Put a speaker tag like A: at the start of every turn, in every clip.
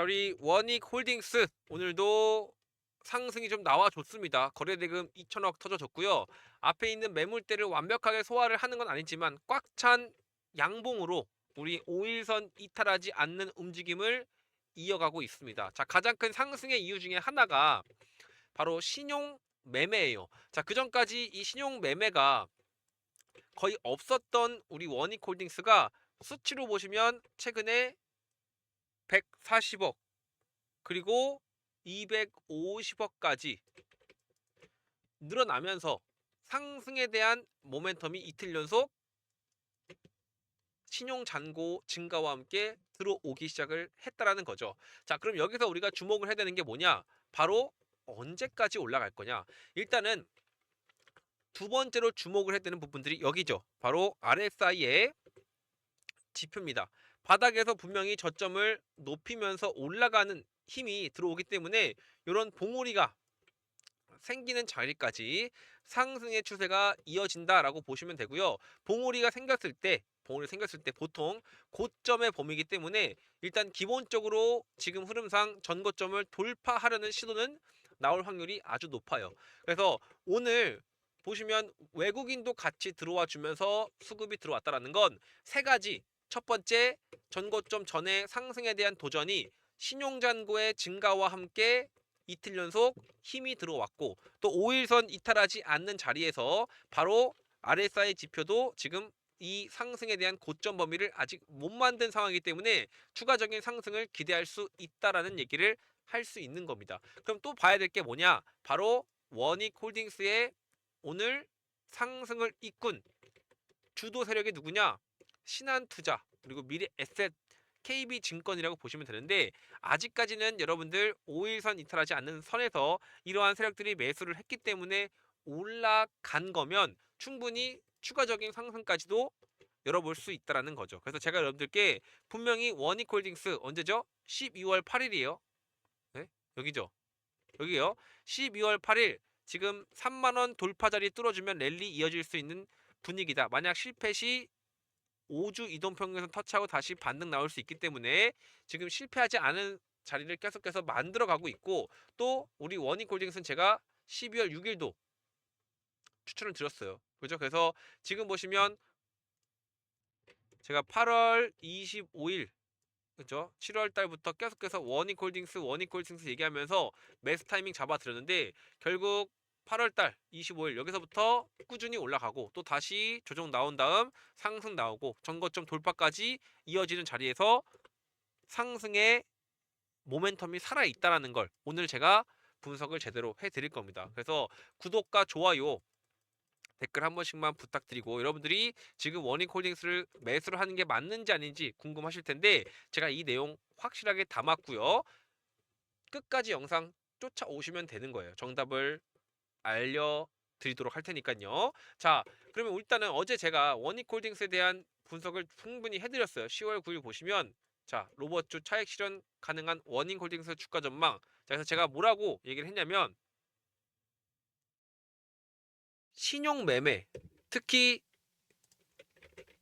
A: 자, 우리 원익 홀딩스 오늘도 상승이 좀 나와줬습니다. 거래대금 2천억 터져줬고요. 앞에 있는 매물대를 완벽하게 소화를 하는 건 아니지만 꽉 찬 양봉으로 우리 5일선 이탈하지 않는 움직임을 이어가고 있습니다. 자, 가장 큰 상승의 이유 중에 하나가 바로 신용 매매예요. 자, 그 전까지 이 신용 매매가 거의 없었던 우리 원익 홀딩스가 수치로 보시면 최근에 140억 그리고 250억까지 늘어나면서 상승에 대한 모멘텀이 이틀 연속 신용 잔고 증가와 함께 들어오기 시작을 했다라는 거죠. 자, 그럼 여기서 우리가 주목을 해야 되는 게 뭐냐? 바로 언제까지 올라갈 거냐? 일단은 두 번째로 주목을 해야 되는 부분들이 여기죠. 바로 RSI의 지표입니다. 바닥에서 분명히 저점을 높이면서 올라가는 힘이 들어오기 때문에 이런 봉우리가 생기는 자리까지 상승의 추세가 이어진다라고 보시면 되고요. 봉우리가 생겼을 때 봉우리 생겼을 때 보통 고점의 범위이기 때문에 일단 기본적으로 지금 흐름상 전고점을 돌파하려는 시도는 나올 확률이 아주 높아요. 그래서 오늘 보시면 외국인도 같이 들어와 주면서 수급이 들어왔다라는 건 세 가지. 첫 번째, 전고점 전에 상승에 대한 도전이 신용잔고의 증가와 함께 이틀 연속 힘이 들어왔고 또 5일선 이탈하지 않는 자리에서 바로 RSI 지표도 지금 이 상승에 대한 고점 범위를 아직 못 만든 상황이기 때문에 추가적인 상승을 기대할 수 있다라는 얘기를 할 수 있는 겁니다. 그럼 또 봐야 될 게 뭐냐? 바로 원익 홀딩스의 오늘 상승을 이끈 주도 세력이 누구냐? 신한투자 그리고 미래에셋 KB증권이라고 보시면 되는데 아직까지는 여러분들 5일선 이탈하지 않는 선에서 이러한 세력들이 매수를 했기 때문에 올라간 거면 충분히 추가적인 상승까지도 열어볼 수 있다라는 거죠. 그래서 제가 여러분들께 분명히 원익홀딩스 언제죠? 12월 8일이에요. 네? 여기죠. 여기요. 12월 8일 지금 3만 원 돌파 자리 뚫어주면 랠리 이어질 수 있는 분위기다. 만약 실패 시 5주 이동 평균선 터치하고 다시 반등 나올 수 있기 때문에 지금 실패하지 않은 자리를 계속해서 만들어 가고 있고 또 우리 원익홀딩스는 제가 12월 6일도 추천을 드렸어요. 그죠? 그래서 지금 보시면 제가 8월 25일 그죠? 7월 달부터 계속해서 원익홀딩스 원익홀딩스 얘기하면서 매수 타이밍 잡아드렸는데 결국 8월 달 25일 여기서부터 꾸준히 올라가고 또 다시 조정 나온 다음 상승 나오고 전거점 돌파까지 이어지는 자리에서 상승의 모멘텀이 살아 있다라는 걸 오늘 제가 분석을 제대로 해 드릴 겁니다. 그래서 구독과 좋아요 댓글 한 번씩만 부탁드리고 여러분들이 지금 원익홀딩스를 매수를 하는 게 맞는지 아닌지 궁금하실 텐데 제가 이 내용 확실하게 담았고요. 끝까지 영상 쫓아오시면 되는 거예요. 정답을 알려드리도록 할 테니까요. 자, 그러면 일단은 어제 제가 원익홀딩스에 대한 분석을 충분히 해드렸어요. 10월 9일 보시면 자 로버츠 차익 실현 가능한 원익홀딩스 주가 전망. 자, 그래서 제가 뭐라고 얘기를 했냐면 신용 매매 특히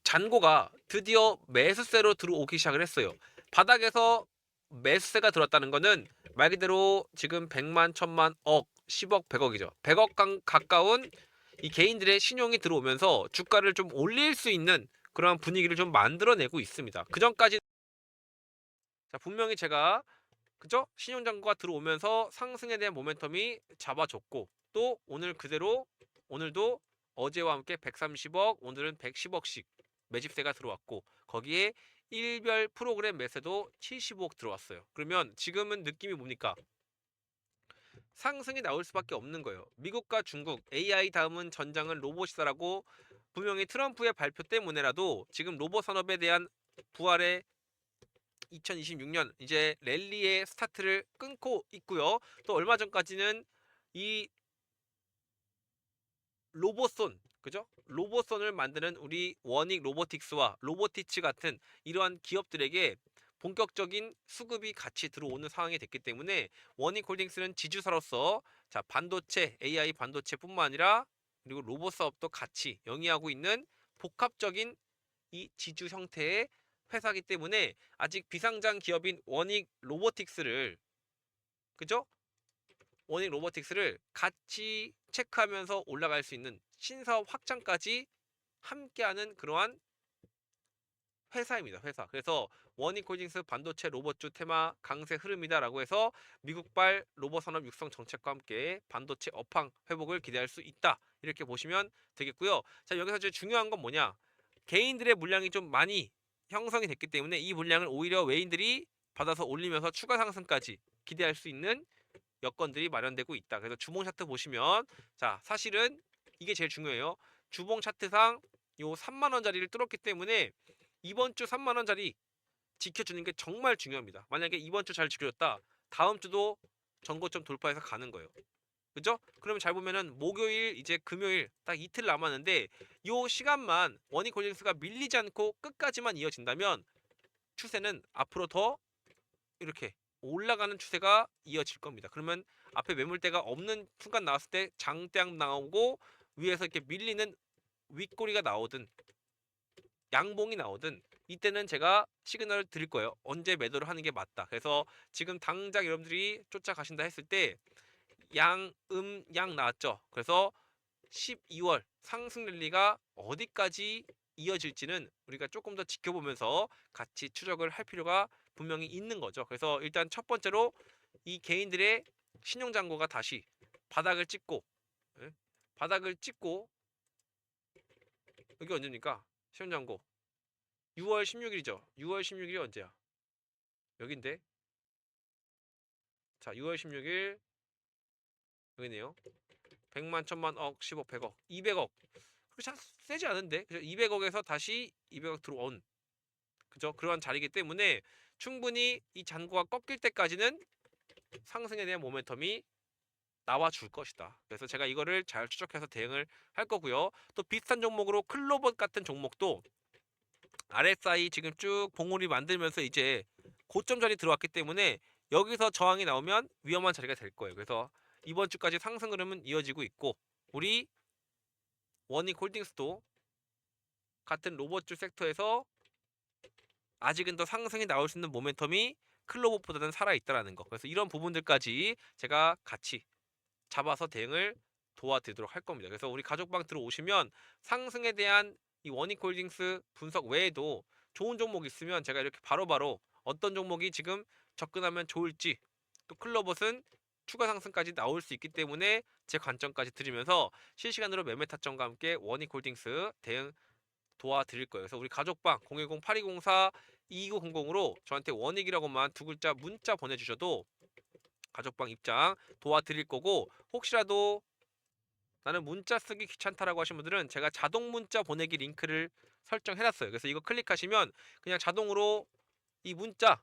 A: 잔고가 드디어 매수세로 들어오기 시작을 했어요. 바닥에서 매수세가 들어왔다는 거는 말 그대로 지금 100만, 1000만, 억, 10억, 100억이죠. 100억 가- 가까운 이 개인들의 신용이 들어오면서 주가를 좀 올릴 수 있는 그러한 분위기를 좀 만들어내고 있습니다. 그 전까지 자 분명히 제가 그죠 신용 잔고가 들어오면서 상승에 대한 모멘텀이 잡아줬고 또 오늘 그대로 오늘도 어제와 함께 130억 오늘은 110억씩 매집세가 들어왔고 거기에 일별 프로그램 매수도 75억 들어왔어요. 그러면 지금은 느낌이 뭡니까? 상승이 나올 수밖에 없는 거예요. 미국과 중국 AI 다음은 전장은 로봇이다라고 분명히 트럼프의 발표 때문에라도 지금 로봇 산업에 대한 부활의 2026년 이제 랠리의 스타트를 끊고 있고요. 또 얼마 전까지는 이 로봇손 그죠? 로봇손을 만드는 우리 원익 로보틱스와 로보티츠 같은 이러한 기업들에게 본격적인 수급이 같이 들어오는 상황이 됐기 때문에 원익홀딩스는 지주사로서 자 반도체 AI 반도체뿐만 아니라 그리고 로봇 사업도 같이 영위하고 있는 복합적인 이 지주 형태의 회사기 때문에 아직 비상장 기업인 원익 로보틱스를 그죠? 원익 로보틱스를 같이 체크하면서 올라갈 수 있는 신사업 확장까지 함께하는 그러한 회사입니다. 회사. 그래서 원익홀딩스 반도체 로봇주 테마 강세 흐름이다라고 해서 미국발 로봇 산업 육성 정책과 함께 반도체 업황 회복을 기대할 수 있다. 이렇게 보시면 되겠고요. 자, 여기서 제일 중요한 건 뭐냐? 개인들의 물량이 좀 많이 형성이 됐기 때문에 이 물량을 오히려 외인들이 받아서 올리면서 추가 상승까지 기대할 수 있는 여건들이 마련되고 있다. 그래서 주봉 차트 보시면 자, 사실은 이게 제일 중요해요. 주봉 차트상 요 3만 원짜리를 뚫었기 때문에 이번 주 3만 원짜리 지켜주는 게 정말 중요합니다. 만약에 이번 주 잘 지켜줬다. 다음 주도 전고점 돌파해서 가는 거예요. 그죠? 그러면 잘 보면은 목요일 이제 금요일 딱 이틀 남았는데 요 시간만 원익 홀딩스가 밀리지 않고 끝까지만 이어진다면 추세는 앞으로 더 이렇게 올라가는 추세가 이어질 겁니다. 그러면 앞에 매물대가 없는 순간 나왔을 때 장대양 나오고 위에서 이렇게 밀리는 윗꼬리가 나오든 양봉이 나오든 이때는 제가 시그널을 드릴 거예요. 언제 매도를 하는 게 맞다. 그래서 지금 당장 여러분들이 쫓아가신다 했을 때 양, 음, 양 나왔죠. 그래서 12월 상승 랠리가 어디까지 이어질지는 우리가 조금 더 지켜보면서 같이 추적을 할 필요가 분명히 있는 거죠. 그래서 일단 첫 번째로 이 개인들의 신용잔고가 다시 바닥을 찍고 예? 바닥을 찍고 여기 언제입니까? 신용잔고 6월 16일이죠. 6월 16일이 언제야? 여긴데 자 6월 16일 여기네요. 100만, 1000만, 억, 10억, 100억, 200억. 그렇게 잘 세지 않은데. 그죠? 200억에서 다시 200억 들어온. 그죠? 그러한 자리이기 때문에 충분히 이 잔고가 꺾일 때까지는 상승에 대한 모멘텀이 나와 줄 것이다. 그래서 제가 이거를 잘 추적해서 대응을 할 거고요. 또 비슷한 종목으로 클로봇 같은 종목도 RSI 지금 쭉 봉우리 만들면서 이제 고점 자리 들어왔기 때문에 여기서 저항이 나오면 위험한 자리가 될 거예요. 그래서 이번 주까지 상승 흐름은 이어지고 있고 우리 원익 홀딩스도 같은 로봇주 섹터에서 아직은 더 상승이 나올 수 있는 모멘텀이 클로봇보다는 살아 있다라는 거. 그래서 이런 부분들까지 제가 같이 잡아서 대응을 도와드리도록 할 겁니다. 그래서 우리 가족방 들어오시면 상승에 대한 이 원익 홀딩스 분석 외에도 좋은 종목 있으면 제가 이렇게 바로바로 어떤 종목이 지금 접근하면 좋을지 또 클로봇은 추가 상승까지 나올 수 있기 때문에 제 관점까지 드리면서 실시간으로 매매 타점과 함께 원익 홀딩스 대응 도와드릴 거예요. 그래서 우리 가족방 010-8204-2900으로 저한테 원익이라고만 두 글자 문자 보내주셔도 가족방 입장 도와드릴 거고 혹시라도 나는 문자 쓰기 귀찮다라고 하신 분들은 제가 자동 문자 보내기 링크를 설정해놨어요. 그래서 이거 클릭하시면 그냥 자동으로 이 문자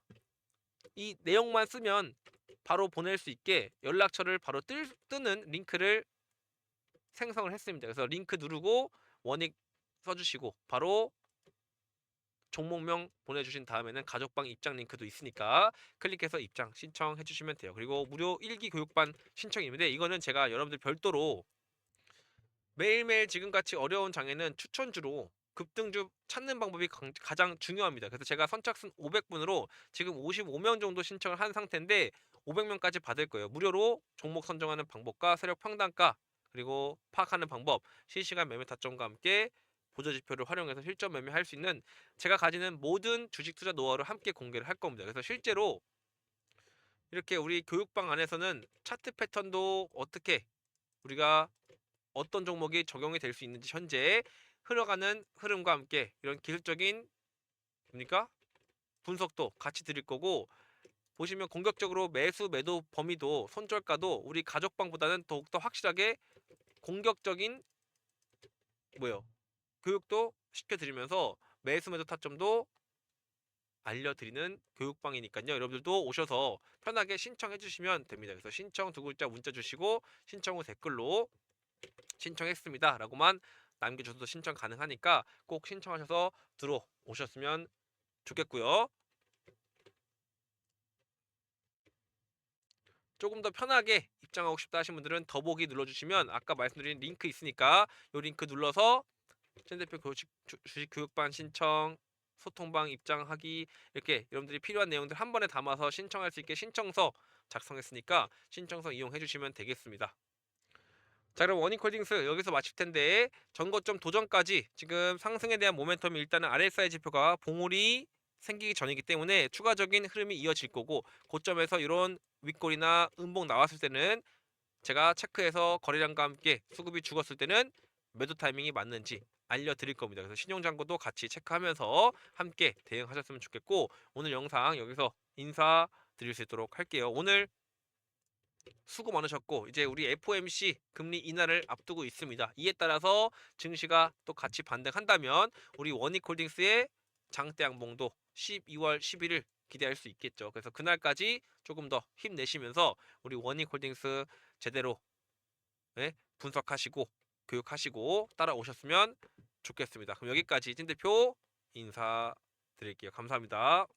A: 이 내용만 쓰면 바로 보낼 수 있게 연락처를 바로 뜰, 뜨는 링크를 생성을 했습니다. 그래서 링크 누르고 원익 써주시고 바로 종목명 보내주신 다음에는 가족방 입장 링크도 있으니까 클릭해서 입장 신청해 주시면 돼요. 그리고 무료 1기 교육반 신청인데 이거는 제가 여러분들 별도로 매일매일 지금같이 어려운 장에는 추천주로 급등주 찾는 방법이 강- 가장 중요합니다. 그래서 제가 선착순 500분으로 지금 55명 정도 신청을 한 상태인데 500명까지 받을 거예요. 무료로 종목 선정하는 방법과 세력 평단가 그리고 파악하는 방법, 실시간 매매 타점과 함께 보조 지표를 활용해서 실전 매매할 수 있는 제가 가지는 모든 주식 투자 노하우를 함께 공개를 할 겁니다. 그래서 실제로 이렇게 우리 교육방 안에서는 차트 패턴도 어떻게 우리가 어떤 종목이 적용이 될 수 있는지 현재 흘러가는 흐름과 함께 이런 기술적인 뭡니까 분석도 같이 드릴 거고 보시면 공격적으로 매수 매도 범위도 손절가도 우리 가족방보다는 더욱더 확실하게 공격적인 뭐요 교육도 시켜드리면서 매수 매도 타점도 알려드리는 교육방이니까요. 여러분들도 오셔서 편하게 신청해 주시면 됩니다. 그래서 신청 두 글자 문자 주시고 신청 후 댓글로 신청했습니다. 라고만 남겨주셔도 신청 가능하니까 꼭 신청하셔서 들어오셨으면 좋겠고요. 조금 더 편하게 입장하고 싶다 하신 분들은 더보기 눌러주시면 아까 말씀드린 링크 있으니까 이 링크 눌러서 chen 대표 주- 주식 교육반 신청 소통방 입장하기 이렇게 여러분들이 필요한 내용들 한 번에 담아서 신청할 수 있게 신청서 작성했으니까 신청서 이용해 주시면 되겠습니다. 자 그럼 워닝콜딩스 여기서 마칠 텐데 전고점 도전까지 지금 상승에 대한 모멘텀이 일단은 RSI 지표가 봉우리 생기기 전이기 때문에 추가적인 흐름이 이어질 거고 고점에서 이런 윗골이나 음봉 나왔을 때는 제가 체크해서 거래량과 함께 수급이 죽었을 때는 매도 타이밍이 맞는지 알려드릴 겁니다. 그래서 신용장고도 같이 체크하면서 함께 대응하셨으면 좋겠고 오늘 영상 여기서 인사드릴 수 있도록 할게요. 오늘 수고 많으셨고 이제 우리 FOMC 금리 인하를 앞두고 있습니다. 이에 따라서 증시가 또 같이 반등한다면 우리 원익홀딩스의 장대 양봉도 12월 11일 기대할 수 있겠죠. 그래서 그날까지 조금 더 힘내시면서 우리 원익홀딩스 제대로 예, 분석하시고 교육하시고 따라오셨으면 좋겠습니다. 그럼 여기까지 찐 대표 인사드릴게요. 감사합니다.